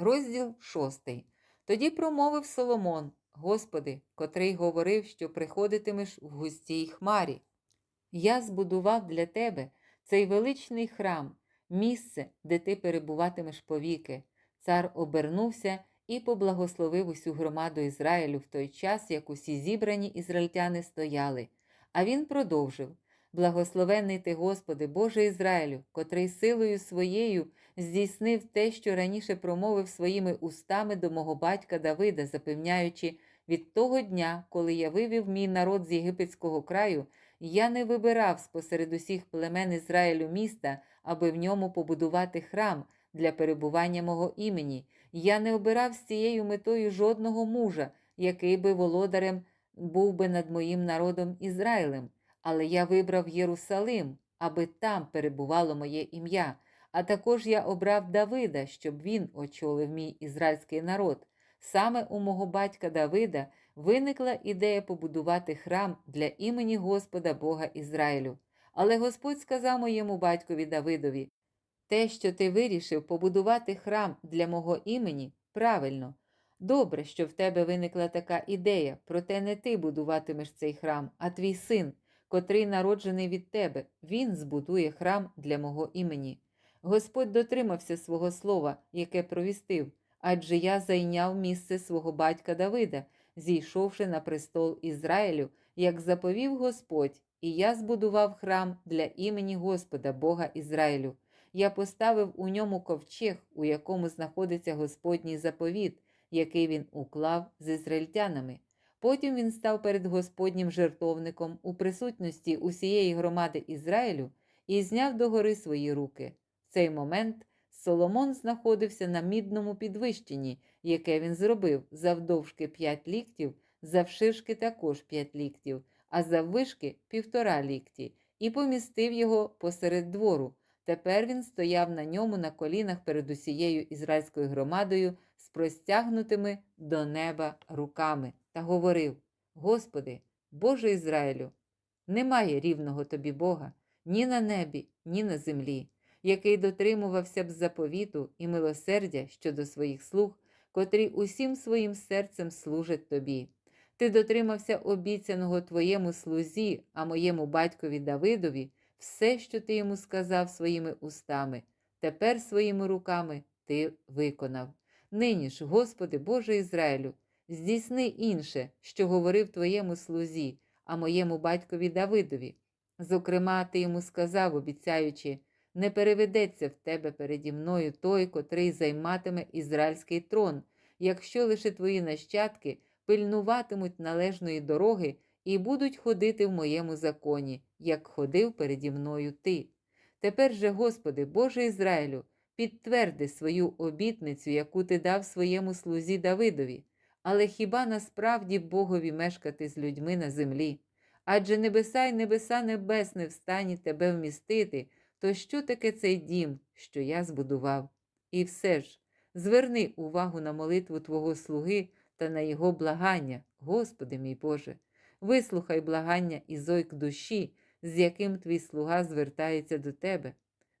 Розділ шостий. Тоді промовив Соломон, Господи, котрий говорив, що приходитимеш в густій хмарі. Я збудував для тебе цей величний храм, місце, де ти перебуватимеш повіки. Цар обернувся і поблагословив усю громаду Ізраїлю в той час, як усі зібрані ізраїльтяни стояли. А він продовжив: Благословенний ти, Господи, Боже Ізраїлю, котрий силою своєю здійснив те, що раніше промовив своїми устами до мого батька Давида, запевняючи, від того дня, коли я вивів мій народ з єгипетського краю, я не вибирав спосеред усіх племен Ізраїлю міста, аби в ньому побудувати храм для перебування мого імені. Я не обирав з цією метою жодного мужа, який би володарем був би над моїм народом Ізраїлем, але я вибрав Єрусалим, аби там перебувало моє ім'я. А також я обрав Давида, щоб він очолив мій ізраїльський народ. Саме у мого батька Давида виникла ідея побудувати храм для імені Господа Бога Ізраїлю. Але Господь сказав моєму батькові Давидові: те, що ти вирішив побудувати храм для мого імені, правильно. Добре, що в тебе виникла така ідея, проте не ти будуватимеш цей храм, а твій син, котрий народжений від тебе, він збудує храм для мого імені. Господь дотримався свого слова, яке провістив, адже я зайняв місце свого батька Давида, зійшовши на престол Ізраїлю, як заповів Господь, і я збудував храм для імені Господа, Бога Ізраїлю. Я поставив у ньому ковчег, у якому знаходиться Господній заповіт, який він уклав з ізраїльтянами. Потім він став перед Господнім жертовником у присутності усієї громади Ізраїлю і зняв догори свої руки. В цей момент Соломон знаходився на мідному підвищенні, яке він зробив завдовжки 5 ліктів, завширшки також 5 ліктів, а заввишки півтора лікті, і помістив його посеред двору. Тепер він стояв на ньому на колінах перед усією ізраїльською громадою з простягнутими до неба руками та говорив: Господи, Боже Ізраїлю, немає рівного тобі Бога ні на небі, ні на землі, який дотримувався б заповіту і милосердя щодо своїх слуг, котрі усім своїм серцем служать тобі. Ти дотримався обіцяного твоєму слузі, а моєму батькові Давидові, все, що ти йому сказав своїми устами, тепер своїми руками ти виконав. Нині ж, Господи Боже Ізраїлю, здійсни інше, що говорив твоєму слузі, а моєму батькові Давидові. Зокрема, ти йому сказав, обіцяючи, не переведеться в тебе переді мною той, котрий займатиме ізраїльський трон, якщо лише твої нащадки пильнуватимуть належної дороги і будуть ходити в моєму законі, як ходив переді мною ти. Тепер же, Господи, Боже Ізраїлю, підтверди свою обітницю, яку ти дав своєму слузі Давидові, але хіба насправді Богові мешкати з людьми на землі? Адже небеса й небеса небес не встані тебе вмістити, то що таке цей дім, що я збудував? І все ж, зверни увагу на молитву Твого слуги та на його благання, Господи мій Боже, вислухай благання і зойк душі, з яким твій слуга звертається до тебе.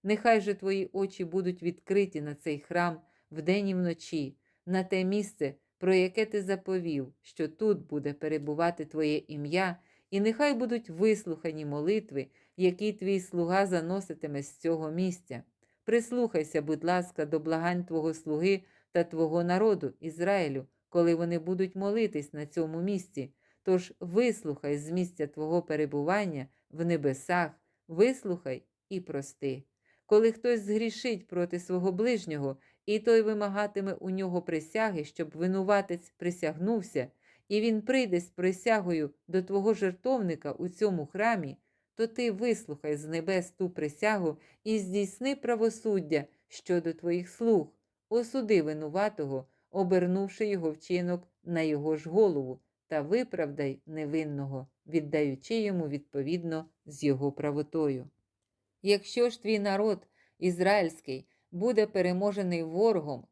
Нехай же твої очі будуть відкриті на цей храм вдень і вночі, на те місце, про яке ти заповів, що тут буде перебувати Твоє ім'я, і нехай будуть вислухані молитви, які твій слуга заноситиме з цього місця. Прислухайся, будь ласка, до благань Твого слуги та Твого народу, Ізраїлю, коли вони будуть молитись на цьому місці. Тож вислухай з місця Твого перебування в небесах, вислухай і прости. Коли хтось згрішить проти свого ближнього, і той вимагатиме у нього присяги, щоб винуватець присягнувся, і він прийде з присягою до твого жертовника у цьому храмі, то ти вислухай з небес ту присягу і здійсни правосуддя щодо твоїх слуг, осуди винуватого, обернувши його вчинок на його ж голову, та виправдай невинного, віддаючи йому відповідно з його правотою. Якщо ж твій народ ізраїльський буде переможений ворогом,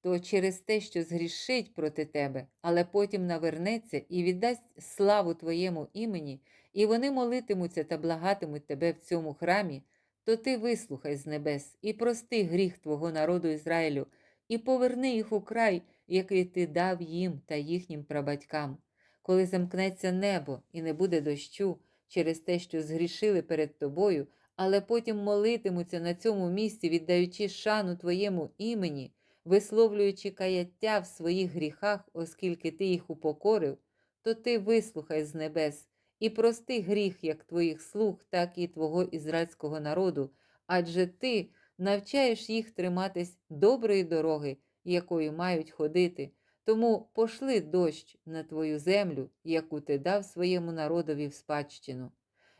то через те, що згрішить проти тебе, але потім навернеться і віддасть славу твоєму імені, і вони молитимуться та благатимуть тебе в цьому храмі, то ти вислухай з небес і прости гріх твого народу Ізраїлю, і поверни їх у край, який ти дав їм та їхнім прабатькам. Коли замкнеться небо і не буде дощу через те, що згрішили перед тобою, але потім молитимуться на цьому місці, віддаючи шану твоєму імені, висловлюючи каяття в своїх гріхах, оскільки ти їх упокорив, то ти вислухай з небес і прости гріх як твоїх слуг, так і твого ізраїльського народу, адже ти навчаєш їх триматись доброї дороги, якою мають ходити. Тому пошли дощ на твою землю, яку ти дав своєму народові в спадщину.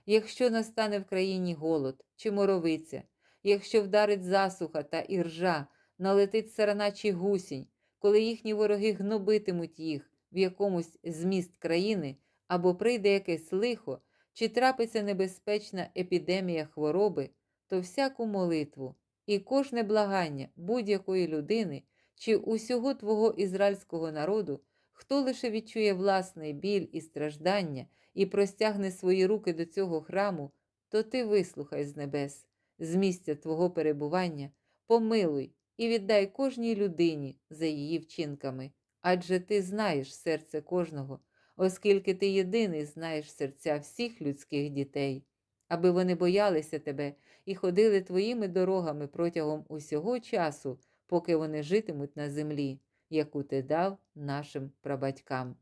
Якщо настане в країні голод чи моровиця, якщо вдарить засуха та іржа, налетить сарана чи гусінь, коли їхні вороги гнобитимуть їх в якомусь з міст країни, або прийде якесь лихо, чи трапиться небезпечна епідемія хвороби, то всяку молитву і кожне благання будь-якої людини чи усього твого ізраїльського народу, хто лише відчує власний біль і страждання і простягне свої руки до цього храму, то ти вислухай з небес, з місця твого перебування, помилуй і віддай кожній людині за її вчинками, адже ти знаєш серце кожного, оскільки ти єдиний знаєш серця всіх людських дітей, аби вони боялися тебе і ходили твоїми дорогами протягом усього часу, поки вони житимуть на землі, яку ти дав нашим прабатькам.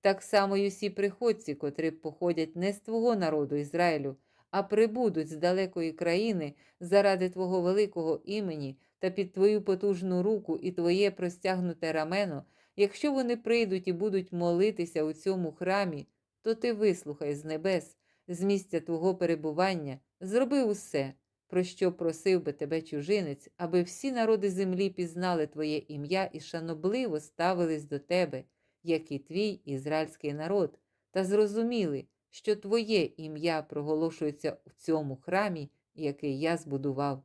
Так само й усі приходці, котрі походять не з твого народу Ізраїлю, а прибудуть з далекої країни заради Твого великого імені та під Твою потужну руку і Твоє простягнуте рамено, якщо вони прийдуть і будуть молитися у цьому храмі, то ти вислухай з небес, з місця Твого перебування, зроби усе, про що просив би тебе чужинець, аби всі народи землі пізнали Твоє ім'я і шанобливо ставились до тебе, як і твій ізраїльський народ, та зрозуміли, що Твоє ім'я проголошується в цьому храмі, який я збудував.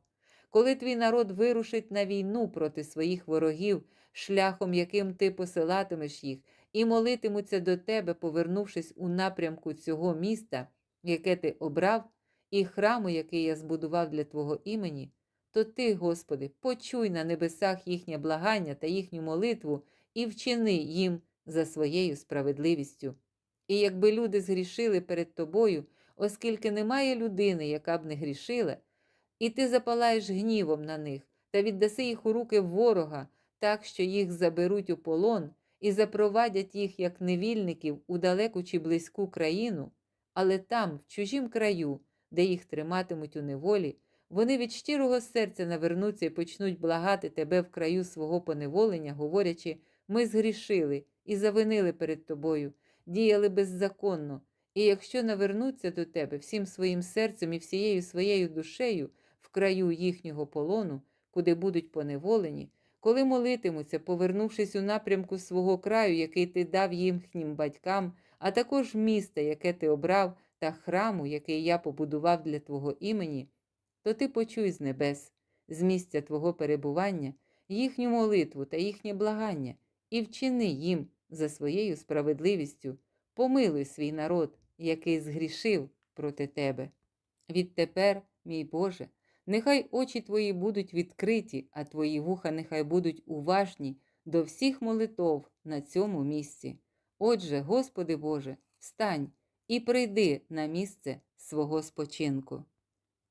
Коли твій народ вирушить на війну проти своїх ворогів, шляхом, яким ти посилатимеш їх, і молитимуться до тебе, повернувшись у напрямку цього міста, яке ти обрав, і храму, який я збудував для Твого імені, то ти, Господи, почуй на небесах їхнє благання та їхню молитву і вчини їм за своєю справедливістю. І якби люди згрішили перед тобою, оскільки немає людини, яка б не грішила, і ти запалаєш гнівом на них та віддаси їх у руки ворога, так що їх заберуть у полон і запровадять їх як невільників у далеку чи близьку країну, але там, в чужім краю, де їх триматимуть у неволі, вони від щирого серця навернуться і почнуть благати тебе в краю свого поневолення, говорячи, ми згрішили і завинили перед тобою, діяли беззаконно, і якщо навернуться до тебе всім своїм серцем і всією своєю душею в краю їхнього полону, куди будуть поневолені, коли молитимуться, повернувшись у напрямку свого краю, який ти дав їхнім батькам, а також міста, яке ти обрав, та храму, який я побудував для Твого імені, то ти почуй з небес, з місця Твого перебування, їхню молитву та їхнє благання, і вчини їм за своєю справедливістю, помилуй свій народ, який згрішив проти тебе. Відтепер, мій Боже, нехай очі твої будуть відкриті, а твої вуха нехай будуть уважні до всіх молитов на цьому місці. Отже, Господи Боже, встань і прийди на місце свого спочинку.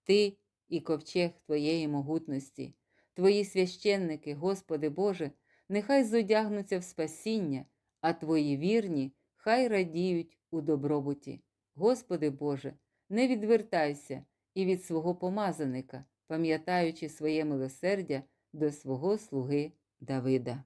Ти і ковчег Твоєї могутності, Твої священники, Господи Боже, нехай зодягнуться в спасіння, а Твої вірні хай радіють у добробуті. Господи Боже, не відвертайся і від свого помазаника, пам'ятаючи своє милосердя до свого слуги Давида.